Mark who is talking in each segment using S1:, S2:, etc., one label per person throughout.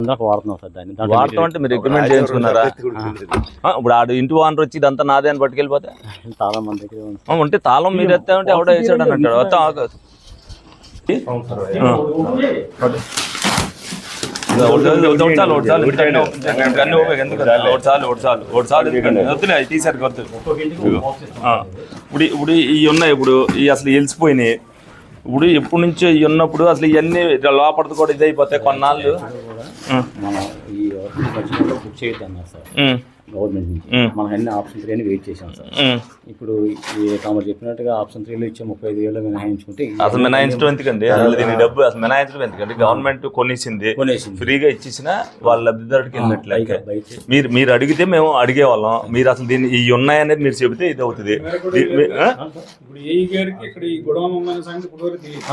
S1: ఇందాక వాడుతున్నాం సార్ దాన్ని. దాంట్లో
S2: వాడతాం అంటే మీరు చేయించుకున్నారా? ఆ, ఇప్పుడు ఆడు ఇంటి ఓనర్ వచ్చి ఇదంతా నాదే అని పట్టుకెళ్ళిపోతే?
S1: చాలా మంది దగ్గర ఉంది
S2: ఆ, ఉంటే తాళం మీరు ఎత్తామంటే ఎవడో వేసాడు అని అంటాడు వస్తా ఆగు. ఇదిగో ఒకటి చాలు, ఒకటి చాలు, ఒకటి చాలు, ఎందుకంటే ఎందుకంటే అన్ని ఓపెన్, ఎందుకంటే ఒకటి చాలు, ఒకటి చాలు, ఒకటి చాలు, ఎందుకంటే వద్దులే, అవి తీసారు వద్దు ఇదిగో. ఆ, ఇప్పుడు ఇప్పుడు ఇవి ఉన్నాయి ఇప్పుడు ఇవి అసలు వెలిసిపోయినాయి. ఇప్పుడు ఎప్పటి నుంచో ఇవి ఉన్నప్పుడు అసలు ఇవన్నీ లోపలిది కూడా ఇది అయిపోతాయి కొన్నాళ్ళు
S1: మన ఈ బుక్ చేయొద్దు అన్నారు సార్. గవర్నమెంట్ నుంచి.
S2: ఉం.
S1: మనకు అన్ని ఆప్షన్ త్రీ అని వెయిట్ చేశాం సార్. ఇప్పుడు ఈ తమరు చెప్పినట్టుగా ఆప్షన్ త్రీలో ఇచ్చే ముప్పై ఐదు వేలు మినహాయించుకుంటే
S2: అసలు మినాయించడం ఎందుకండి? అసలు దీని డబ్బు అసలు మినాయించడం ఎందుకండి? గవర్నమెంట్ కొనేసింది.
S1: కొనేసింది.
S2: ఫ్రీగా ఇచ్చేసిన వాళ్ళ లబ్ధిదారుడికి వెళ్ళినట్లే.
S1: బయట బయట.
S2: మీరు మీరు అడిగితే మేము అడిగేవాళ్ళం. మీరు అసలు దీన్ని ఈ ఉన్నాయనేది మీరు చెబితే ఇది అవుతుంది?
S3: ఇప్పుడు ఏ గారికి ఇక్కడ ఈ గొడవ సంగతి ఇప్పుడు వరకు తెలియదు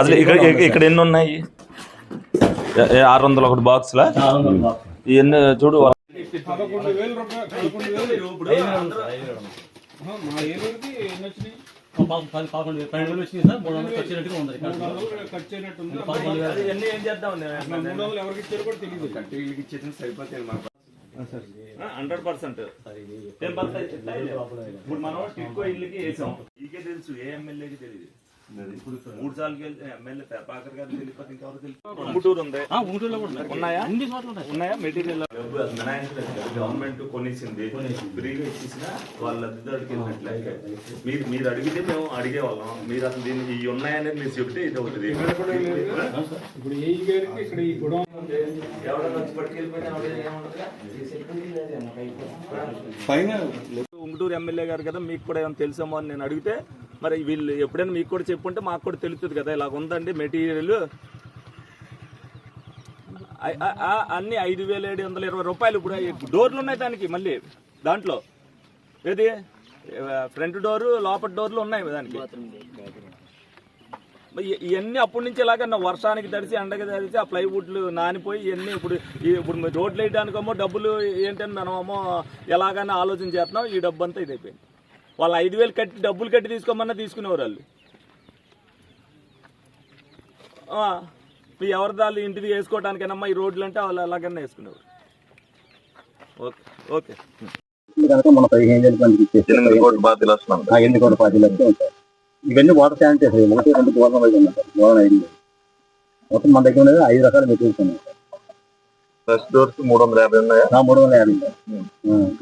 S2: అసలు ఇక్కడ ఇక్కడ ఎన్ని ఉన్నాయి? ఆరు వందల ఒకటి బాక్స్లా. ఇవన్నీ చూడు
S3: పదకొండు వేలు
S1: పన్నెండు వేలు వచ్చింది సార్ మూడు వందలు ఉంది వేలు.
S2: ఇవన్నీ ఏం చేద్దాం
S3: మూడు వందలు ఎవరికి ఇచ్చారో కూడా తెలియదు
S2: హండ్రెడ్ పర్సెంట్ ఇప్పుడు మనం టిక్కో ఇల్లుకి వేసాం. ఈకే తెలుసు ఏ ఎమ్మెల్యేకి తెలియదు మూడు సార్లు ఎమ్మెల్యే గారు ఇంకెవరు ఉంది.
S1: ఆ, ఉంగుటూరులో కూడా ఉన్నాయి.
S2: ఉన్నాయా?
S1: అన్ని చోట్ల ఉన్నాయి.
S2: ఉన్నాయా? మెటీరియల్ గవర్నమెంట్ కొనేసింది. ఫ్రీగా ఇచ్చేసిన వాళ్ళ లబ్ధిదారుడికి వెళ్ళినట్లే. మీరు మీరు అడిగితే మేము అడిగేవాళ్ళం. మీరు అసలు దీన్ని ఈ ఉన్నాయనేది మీరు చెబితే ఇది అవుతుంది
S3: ఇప్పుడు ఇక్కడ ఈ గొడవ
S2: ఎవరైనా వచ్చి పట్టుకెళ్ళిపోయినా ఎవరు ఏమనరుగా? ఉంగుటూరు ఎమ్మెల్యే గారు కదా మీకు కూడా ఏమైనా తెలుసేమో అని నేను అడిగితే మరి వీళ్ళు ఎప్పుడైనా మీకు కూడా చెప్పుంటే మాకు కూడా తెలుస్తుంది కదా ఇలా ఉందండి మెటీరియల్. అన్ని ఐదు వేల ఏడు వందల ఇరవై రూపాయలు ఇప్పుడు డోర్లు ఉన్నాయి దానికి మళ్ళీ దాంట్లో. ఏది? ఫ్రంట్ డోరు లోపల డోర్లు ఉన్నాయి దానికి. ఇవన్నీ అప్పటి నుంచి ఇలాగన్నా వర్షానికి తడిసి ఎండకి తడిసి ఆ ప్లైవుడ్లు నానిపోయి ఇవన్నీ ఇప్పుడు ఇప్పుడు రోడ్లు వేయడానికేమో డబ్బులు ఏంటని మనమేమో ఎలాగైనా ఆలోచన చేస్తున్నాం ఈ డబ్బు అంతా ఇది అయిపోయింది వాళ్ళు ఐదు వేలు కట్టి డబ్బులు కట్టి తీసుకోమన్నా తీసుకునేవారు వాళ్ళు. మీ ఎవరి దాళ్ళు ఇంటిది వేసుకోవడానికైనా ఈ రోడ్లు అంటే వాళ్ళు ఎలాగైనా వేసుకునేవారు. Okay okay.
S1: ఎనిమిది కోట్ల ఇవన్నీ వాటర్ శానిటైజర్ ఒకటి రెండు గోధుమ. మొత్తం మన దగ్గర ఉన్నది ఐదు రకాల మెటీరియల్స్ ఉన్నాయి.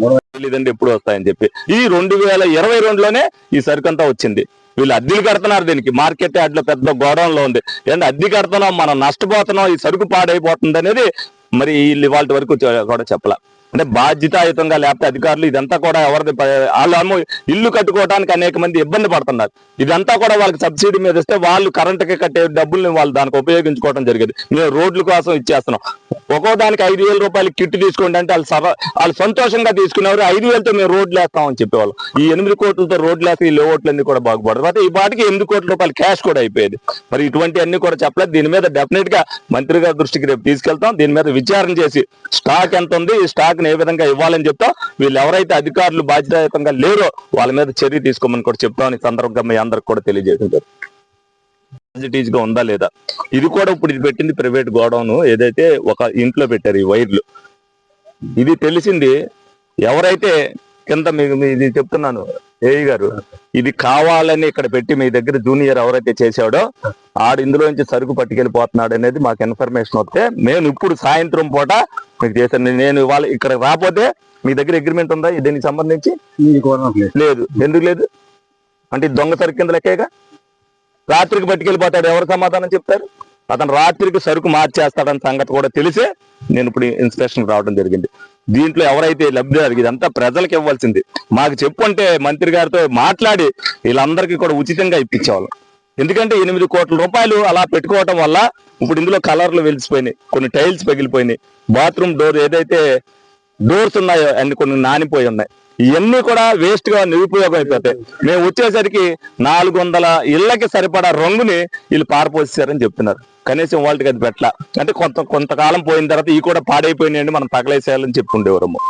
S4: వందల
S2: తెలియదండి ఎప్పుడు వస్తాయని చెప్పి. ఈ రెండు వేల ఇరవై రెండులోనే ఈ సరుకు అంతా వచ్చింది. వీళ్ళు అద్దెలు కడుతున్నారు దీనికి. మార్కెట్ యార్డ్లో పెద్ద గోడౌన్లో ఉంది. ఏంటి అద్దె కడుతున్నాం మనం నష్టపోతున్నాం ఈ సరుకు పాడైపోతుంది అనేది మరి వీళ్ళు ఇవాళ వరకు కూడా చెప్పాల. అంటే బాధ్యతాయుతంగా లేకపోతే అధికారులు ఇదంతా కూడా ఎవరిది వాళ్ళు వాళ్ళేమో ఇల్లు కట్టుకోవడానికి అనేక మంది ఇబ్బంది పడుతున్నారు. ఇదంతా కూడా వాళ్ళకి సబ్సిడీ మీద ఇస్తే వాళ్ళు కరెంటుకి కట్టే డబ్బుల్ని వాళ్ళు దానికి ఉపయోగించుకోవడం జరిగేది. మేము రోడ్ల కోసం ఇచ్చేస్తున్నాం. ఒక్కో దానికి ఐదు వేల రూపాయలు కిట్ తీసుకోండి అంటే వాళ్ళు సర వాళ్ళు సంతోషంగా తీసుకునేవారు. ఐదు వేలతో మేము రోడ్లు వేస్తామని చెప్పేవాళ్ళు. ఈ ఎనిమిది కోట్లతో రోడ్లు వేస్తే ఈ లేఅవుట్లన్నీ కూడా బాగుపడదు అయితే ఈ పాటికి ఎనిమిది కోట్ల రూపాయలు క్యాష్ కూడా అయిపోయేది. మరి ఇటువంటి అన్ని కూడా చెప్పలేదు. దీని మీద డెఫినెట్గా మంత్రి గారి దృష్టికి రేపు తీసుకెళ్తాం. దీని మీద విచారణ చేసి స్టాక్ ఎంత ఉంది? ఈ స్టాక్ ని ఏ విధంగా ఇవ్వాలని చెప్తా వీళ్ళు ఎవరైతే అధికారులు బాధ్యతాయుతంగా లేరో వాళ్ళ మీద చర్య తీసుకోమని కూడా చెప్తామని సందర్భంగా మీ అందరికి కూడా తెలియజేయడం పాజిటివ్గా ఉందా లేదా? ఇది కూడా ఇప్పుడు ఇది పెట్టింది ప్రైవేట్ గోడౌన్ ఏదైతే ఒక ఇంట్లో పెట్టారు ఈ వైర్లు. ఇది తెలిసింది ఎవరైతే కింద మీకు మీ- ఇది చెప్తున్నాను ఏఈ గారు ఇది కావాలని ఇక్కడ పెట్టి మీ దగ్గర జూనియర్ ఎవరైతే చేశాడో ఆడు ఇందులో నుంచి సరుకు పట్టుకెళ్ళిపోతున్నాడు అనేది మాకు ఇన్ఫర్మేషన్ వస్తే నేను ఇప్పుడు సాయంత్రం పూట మీకు చేశాను. నేను ఇవాళ ఇక్కడ రాకపోతే మీ దగ్గర అగ్రిమెంట్ ఉందా? దీనికి సంబంధించి? లేదు. ఎందుకు లేదు? అంటే దొంగ సరుకు కింద లెక్కేగా? రాత్రికి పట్టుకెళ్ళిపోతాడు. ఎవరు సమాధానం చెప్తారు? అతను రాత్రికి సరుకు మార్చేస్తాడన్న సంగతి కూడా తెలిసే నేను ఇప్పుడు ఇన్స్పెక్షన్ రావడం జరిగింది. దీంట్లో ఎవరైతే లబ్ధిదారు ఇదంతా ప్రజలకు ఇవ్వాల్సింది. మాకు చెప్పు అంటే మంత్రి గారితో మాట్లాడి వీళ్ళందరికీ కూడా ఉచితంగా ఇప్పించేవాళ్ళం. ఎందుకంటే ఎనిమిది కోట్ల రూపాయలు అలా పెట్టుకోవటం వల్ల ఇప్పుడు ఇందులో కలర్లు వెలిసిపోయినాయి కొన్ని టైల్స్ పగిలిపోయినాయి బాత్రూమ్ డోర్ ఏదైతే డోర్స్ ఉన్నాయో అన్ని కొన్ని నానిపోయి ఉన్నాయి. ఇవన్నీ కూడా వేస్ట్గా నిరుపయోగం అయిపోతాయి మేము వచ్చేసరికి నాలుగు వందల ఇళ్ళకి సరిపడా రంగుని వీళ్ళు పారపోసేసారని చెప్తున్నారు. కనీసం వాళ్ళకి అది పెట్టల. అంటే కొంత కొంతకాలం పోయిన తర్వాత ఈ కూడా పాడైపోయినాయండి మనం తగలేసేయాలని చెప్పుండేవారము.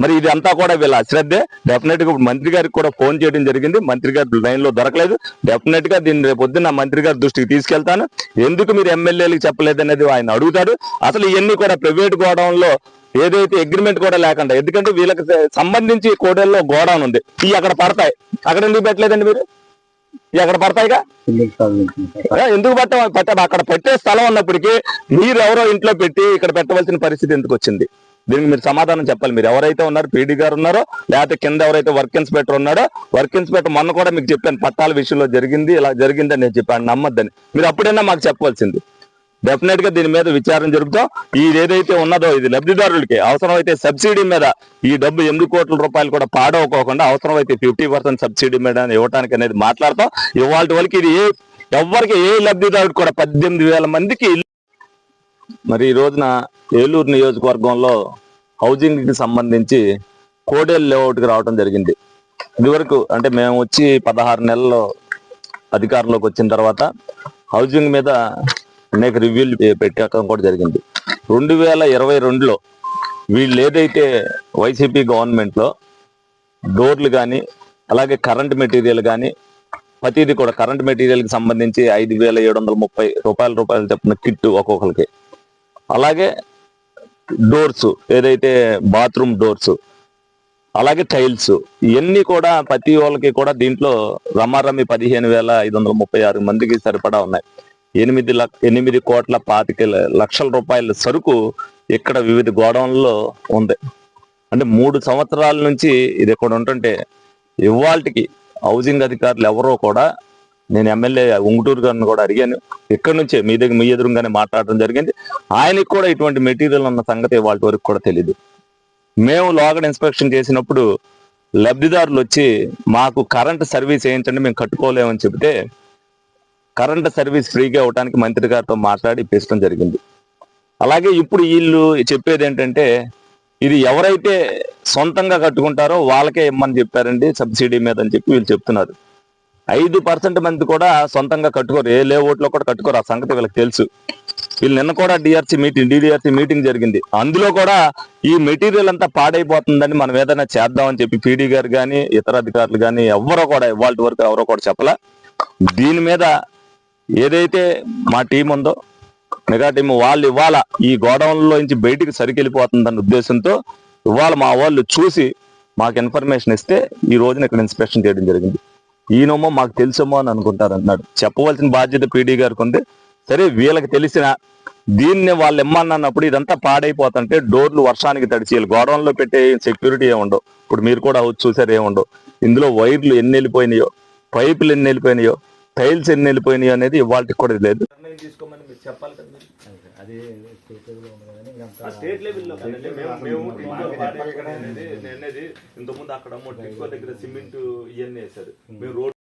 S2: మరి ఇది అంతా కూడా వీళ్ళ అశ్రద్ధే. డెఫినెట్గా ఇప్పుడు మంత్రి గారికి కూడా ఫోన్ చేయడం జరిగింది. మంత్రి గారు లైన్లో దొరకలేదు. డెఫినెట్గా దీన్ని రేపు పొద్దున్న మంత్రి గారి దృష్టికి తీసుకెళ్తాను. ఎందుకు మీరు ఎమ్మెల్యేలకు చెప్పలేదు అనేది ఆయన అడుగుతాడు. అసలు ఇవన్నీ కూడా ప్రైవేట్ గోడౌన్లో ఏదైతే అగ్రిమెంట్ కూడా లేకుండా ఎందుకంటే వీళ్ళకి సంబంధించి కోడల్లో గోడౌన్ ఉంది. ఇవి అక్కడ పడతాయి. అక్కడ ఎందుకు పెట్టలేదండి మీరు? ఇవి అక్కడ పడతాయిగా? ఎందుకు పెట్ట పట్ట అక్కడ పెట్టే స్థలం ఉన్నప్పటికీ మీరు ఎవరో ఇంట్లో పెట్టి ఇక్కడ పెట్టవలసిన పరిస్థితి ఎందుకు వచ్చింది? దీనికి మీరు సమాధానం చెప్పాలి. మీరు ఎవరైతే ఉన్నారు పీడీ గారు ఉన్నారో లేకపోతే కింద ఎవరైతే వర్క్ ఇన్స్పెక్టర్ ఉన్నాడో వర్క్ ఇన్స్పెక్టర్ మొన్న కూడా మీకు చెప్పాను పట్టాల విషయంలో జరిగింది ఇలా జరిగిందని నేను చెప్పాను నమ్మద్దని. మీరు అప్పుడైనా మాకు చెప్పవలసింది. డెఫినెట్గా దీని మీద విచారణ జరుపుతాం. ఇది ఏదైతే ఉన్నదో ఇది లబ్ధిదారులకి అవసరమైతే సబ్సిడీ మీద ఈ డబ్బు ఎనిమిది కోట్ల రూపాయలు కూడా పాడవకోకుండా అవసరమైతే ఫిఫ్టీ పర్సెంట్ సబ్సిడీ మీద ఇవ్వడానికి అనేది మాట్లాడతాం. ఇవాళ వరకు ఇది ఏ ఎవరికి ఏ లబ్ధిదారుడు కూడా పద్దెనిమిది వేల మందికి మరి ఈ రోజున ఏలూరు నియోజకవర్గంలో హౌజింగ్కి సంబంధించి కోడేలు లేఅవుట్కి రావడం జరిగింది. ఇదివరకు అంటే మేము వచ్చి పదహారు నెలల్లో అధికారంలోకి వచ్చిన తర్వాత హౌసింగ్ మీద అనేక రివ్యూలు పెట్టడం కూడా జరిగింది. రెండు వేల ఇరవై రెండులో వీళ్ళు ఏదైతే వైసీపీ గవర్నమెంట్లో డోర్లు కానీ అలాగే కరెంట్ మెటీరియల్ కానీ ప్రతిదీ కూడా కరెంట్ మెటీరియల్కి సంబంధించి ఐదు వేల ఏడు వందల ముప్పై రూపాయల రూపాయలు చెప్పిన కిట్ ఒక్కొక్కరికి. అలాగే డోర్స్ ఏదైతే బాత్రూమ్ డోర్స్ అలాగే టైల్స్ ఇవన్నీ కూడా ప్రతి వాళ్ళకి కూడా దీంట్లో రమారమి పదిహేను వేల ఐదు వందల ముప్పై ఆరు మందికి సరిపడా ఉన్నాయి. ఎనిమిది లక్ష ఎనిమిది కోట్ల పాతిక లక్షల రూపాయల సరుకు ఇక్కడ వివిధ గోడౌన్లలో ఉంది. అంటే మూడు సంవత్సరాల నుంచి ఇది ఇక్కడ ఉంటుంటే ఇవాళకి హౌసింగ్ అధికారులు ఎవరో కూడా నేను ఎమ్మెల్యే ఉంగుటూరు గారిని కూడా అడిగాను. ఇక్కడ నుంచే మీ దగ్గర మీ ఎదురుగానే మాట్లాడడం జరిగింది. ఆయనకి కూడా ఇటువంటి మెటీరియల్ ఉన్న సంగతి వాళ్ళ వరకు కూడా తెలియదు మేము లోగడ ఇన్స్పెక్షన్ చేసినప్పుడు లబ్ధిదారులు వచ్చి మాకు కరెంట్ సర్వీస్ వేయించండి మేము కట్టుకోలేమని చెబితే కరెంట్ సర్వీస్ ఫ్రీగా ఇవ్వడానికి మంత్రి గారితో మాట్లాడి ఇప్పించడం జరిగింది. అలాగే ఇప్పుడు వీళ్ళు చెప్పేది ఏంటంటే ఇది ఎవరైతే సొంతంగా కట్టుకుంటారో వాళ్ళకే ఇమ్మని చెప్పారండి సబ్సిడీ మీద అని చెప్పి వీళ్ళు చెప్తున్నారు. ఐదు పర్సెంట్ మంది కూడా సొంతంగా కట్టుకోరు ఏ లేఅవుట్లో కూడా కట్టుకోరు ఆ సంగతి వీళ్ళకి తెలుసు. వీళ్ళు నిన్న కూడా డిఆర్సీ మీటింగ్ డిడిఆర్సీ మీటింగ్ జరిగింది. అందులో కూడా ఈ మెటీరియల్ అంతా పాడైపోతుందని మనం ఏదైనా చేద్దామని చెప్పి పీడీ గారు కానీ ఇతర అధికారులు కానీ ఎవరో కూడా ఇవాళ వరకు ఎవరో కూడా చెప్పలా. దీని మీద ఏదైతే మా టీం ఉందో మెగా టీం వాళ్ళు ఇవాళ ఈ గోడౌన్లో నుంచి బయటికి సరికెళ్ళిపోతుందన్న ఉద్దేశంతో ఇవాళ మా వాళ్ళు చూసి మాకు ఇన్ఫర్మేషన్ ఇస్తే ఈ రోజున ఇక్కడ ఇన్స్పెక్షన్ చేయడం జరిగింది. ఈయనమో మాకు తెలుసమో అని అనుకుంటారు అన్నాడు. చెప్పవలసిన బాధ్యత పీడీ గారికి ఉంది. సరే వీళ్ళకి తెలిసిన దీన్ని వాళ్ళు ఇమ్మన్నప్పుడు ఇదంతా పాడైపోతుంటే డోర్లు వర్షానికి తడిచి వీళ్ళు గోడౌన్లో పెట్టే సెక్యూరిటీ ఏముండవు ఇప్పుడు మీరు కూడా వచ్చి చూసారు ఏముండవు ఇందులో వైర్లు ఎన్ని వెళ్ళిపోయినాయో పైపులు ఎన్ని వెళ్ళిపోయినాయో టైల్స్ ఎన్ని వెళ్ళిపోయినాయో అనేది ఇవాళకి కూడా లేదు తీసుకోమని మీరు చెప్పాలి కదా
S1: అది స్టేట్ లెవెల్లో ఉంది కానీ ఇంకా అంత-
S2: స్టేట్ లెవెల్లో కదండి మేము మేము టీంలో పాడేది అనేది ఇంతకుముందు అక్కడ టిక్కో దగ్గర సిమెంట్ ఇవన్నీ వేశారు. మేము రోడ్